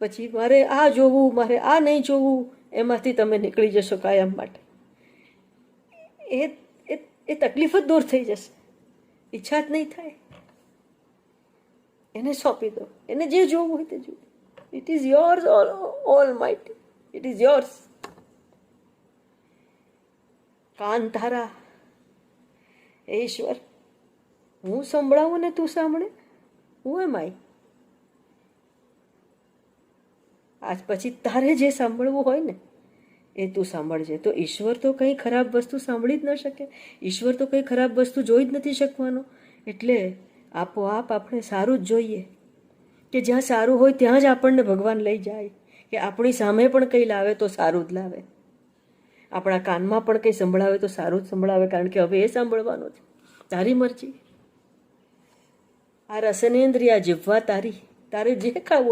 પછી મારે આ જોવું, મારે આ નહીં જોવું, એમાંથી તમે નીકળી જશો કાયમ માટે. એ એ તકલીફ જ દૂર થઈ જશે. ઈચ્છા જ નહીં થાય. એને સોંપી દો. એને જે જોવું હોય તે જોવું. It is yours all almighty it is yours કાન તારા ઈશ્વર, હું સંભળાવું ને તું સાંભળે? હું એમ આઈ આજ પછી તારે જે સાંભળવું હોય ને, એ તું સાંભળજે. તો ઈશ્વર તો કંઈ ખરાબ વસ્તુ સાંભળી જ ન શકે. ઈશ્વર તો કંઈ ખરાબ વસ્તુ જોઈ જ નથી શકવાનો. એટલે આપોઆપ આપણે સારું જ જોઈએ. કે જ્યાં સારું હોય ત્યાં જ આપણને ભગવાન લઈ જાય. કે આપણી સામે પણ કંઈ લાવે તો સારું જ લાવે. આપણા કાનમાં પણ કંઈ સંભળાવે તો સારું જ સંભળાવે, કારણ કે હવે એ સાંભળવાનું છે. તારી મરજી. આ રસનેન્દ્રિય જીવવા તારી. તારે જે ખાવું